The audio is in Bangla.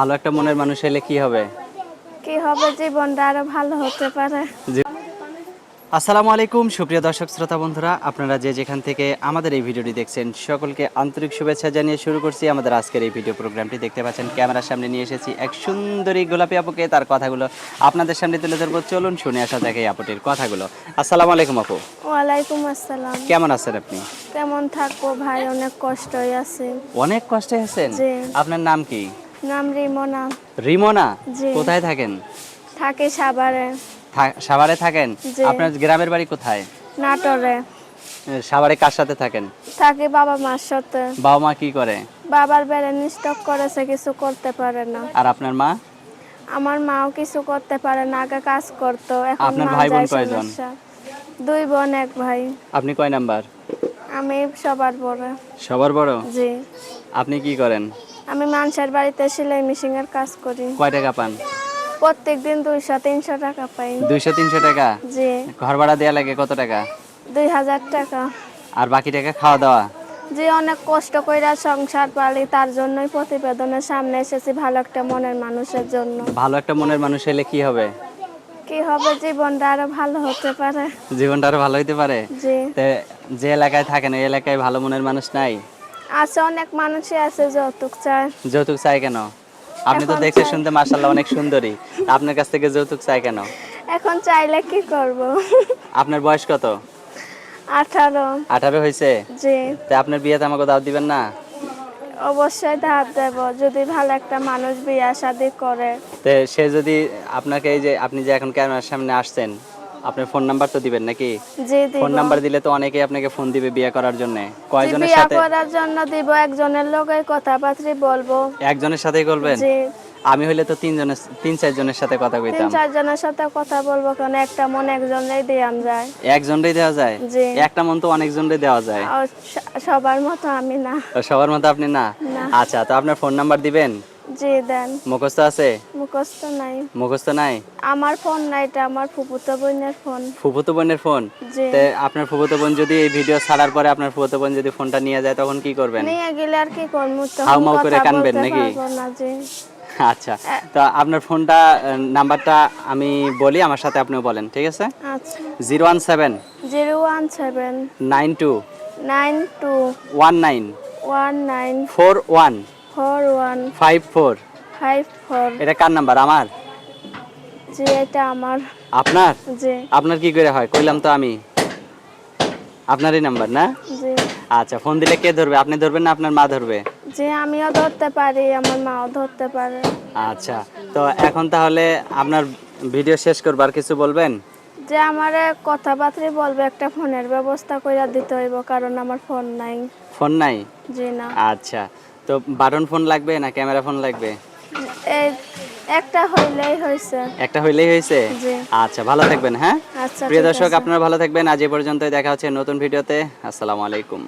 ভালো একটা মনের মানুষ এলে কি হবে? কি হবে? জীবনটা আরও ভালো হতে পারে। আসসালামু আলাইকুম সুপ্রিয় দর্শক শ্রোতা বন্ধুরা। আপনারা যে যেখান থেকে আমাদের এই ভিডিওটি দেখছেন সকলকে আন্তরিক শুভেচ্ছা জানিয়ে শুরু করছি আমাদের আজকের এই ভিডিও প্রোগ্রামটি। দেখতে পাচ্ছেন ক্যামেরার সামনে নিয়ে এসেছি এক সুন্দরী গোলাপি আপুকে। তার কথাগুলো আপনাদের সামনে তুলে ধরবো। চলুন শুনে আসা যাক এই আপুটির কথাগুলো। আসসালামু আলাইকুম আপু। ওয়ালাইকুম আসসালাম। কেমন আছেন আপনি? কেমন থাকব ভাই? অনেক কষ্টই আছে। অনেক কষ্টে আছেন। আপনার নাম কি? নাম রিমনা। রিমনা? কোথায় থাকেন? থাকে সাভারে। সাভারে থাকেন? আপনার গ্রামের বাড়ি কোথায়? নাটোরে। সাভারে কার সাথে থাকেন? থাকে বাবা মার সাথে। বাবা মা কি করে? বাবার স্টক করেছে কিছু করতে পারে না। আর আপনার মা? আমার মাও কিছু করতে পারে না আগে কাজ করতো এখন আপনার ভাই বোন কয়জন? দুই বোন এক ভাই। আপনি কয় নাম্বার? আমি সবার বড়। সবার বড়? জি। আপনি কি করেন? আমি মানুষের বাড়িতে সেলাই মেশিন এর কাজ করি। কয় টাকা পান? প্রত্যেক দিন দুইশো তিনশো টাকা পাই। দুইশো তিনশো টাকা? জি। ঘর ভাড়া দেওয়া লাগে কত টাকা? দুই হাজার টাকা। আর বাকি টাকা খাওয়া দাওয়া? যে অনেক কষ্ট কইরা সংসার পালি তার জন্যই প্রতিবেদনের সামনে এসেছি ভালো একটা মনের মানুষের জন্য। ভালো একটা মনের মানুষ এলে কি হবে? কি হবে? জীবনটা আরও ভালো হতে পারে। জীবনটা আরও ভালো হইতে পারে? জি। যে এলাকায় থাকেন ওই এলাকায় ভালো মনের মানুষ নাই? আছে অনেক মানুষই আছে যৌতুক চায়। যৌতুক চাই কেন? আপনি তো দেখতে শুনতে মার্শাল্লাহ অনেক সুন্দরী। আপনার কাছ থেকে যৌতুক চাই কেন? এখন চাইলে কি করব? আপনার বয়স কত? আঠারো। আঠারো হয়েছে? জি। তা আপনার বিয়েতে আমাকে দাওয়াত দিবেন না? অবশ্যই ধার দেব যদি ভালো একটা মানুষ বিয়া শাদি করে। তে সে যদি আপনাকে এই যে আপনি যে এখন ক্যামেরার সামনে আসছেন আপনার ফোন নাম্বার তো দিবেন নাকি? ফোন নাম্বার দিলে তো অনেকেই আপনাকে ফোন দিবে বিয়ে করার জন্য। কয়জনের বিয়া সাথে করার জন্য দিব একজনের লোকে কথাবার্তা বলব। একজনের সাথেই জি। আমি হইলে তো তিনজনের তিন চারজনের সাথে কথা কইতাম তিন কইতাম। চারজনের সাথে কথা বলব কেন? একটা মন একজনেই দিয়াম যায়। একজনটাই দেওয়া যায়? জি। একটা মন তো অনেকজনটাই দেওয়া যায়। সবার মতো আমি না। সবার মতো আপনি না। আচ্ছা তো আপনার ফোন নাম্বার দিবেন? জি দেন। মুখস্থ আছে? মুখস্থ নাই। মুখস্থ নাই? আমার ফোন নাই এটা আমার ফুপুতো বোনের ফোন। ফুফুতো বোনের ফোন? তে আপনার ফুফুতো বোন যদি এই ভিডিও ছাড়ার পরে আপনার ফুফুতো বোন যদি ফোনটা নিয়ে যায় তখন কি করবেন? নিয়ে গেলে আর কি করব? হাউমাউ করে কানবেন নাকি? আচ্ছা তো আপনার ফোনটা নাম্বারটা আমি বলি আমার সাথে আপনিও বলেন ঠিক আছে? আচ্ছা। Zero one seven zero one seven nine two nine two one nine one nine four one four one. Five four. Five four. এটা কার নাম্বার? আমার? জি এটা আমার। আপনার? জি। আপনার কি করে হয়? কইলাম তো আমি। আপনারই নাম্বার না? জি। আচ্ছা ফোন দিলে কে ধরবে? আপনি ধরবেন না আপনার মা ধরবে? যে আমিও ধরতে পারি আমার মাও ধরতে পারে। আচ্ছা তো এখন তাহলে আপনার ভিডিও শেষ করবার কিছু বলবেন? যে আমার কথাবার্তা বলবে একটা ফোনের ব্যবস্থা করে দিতে হইব কারণ আমার ফোন নাই। ফোন নাই? জি না। আচ্ছা তো বাটন ফোন লাগবে না ক্যামেরা ফোন লাগবে? একটা হইলেই হয়েছে। একটা হইলেই হয়েছে? আচ্ছা ভালো থাকবেন হ্যাঁ? আচ্ছা প্রিয় দর্শক। আপনারা ভালো থাকবেন। আজ এ পর্যন্ত দেখা হচ্ছে নতুন ভিডিওতে। আসসালামু আলাইকুম।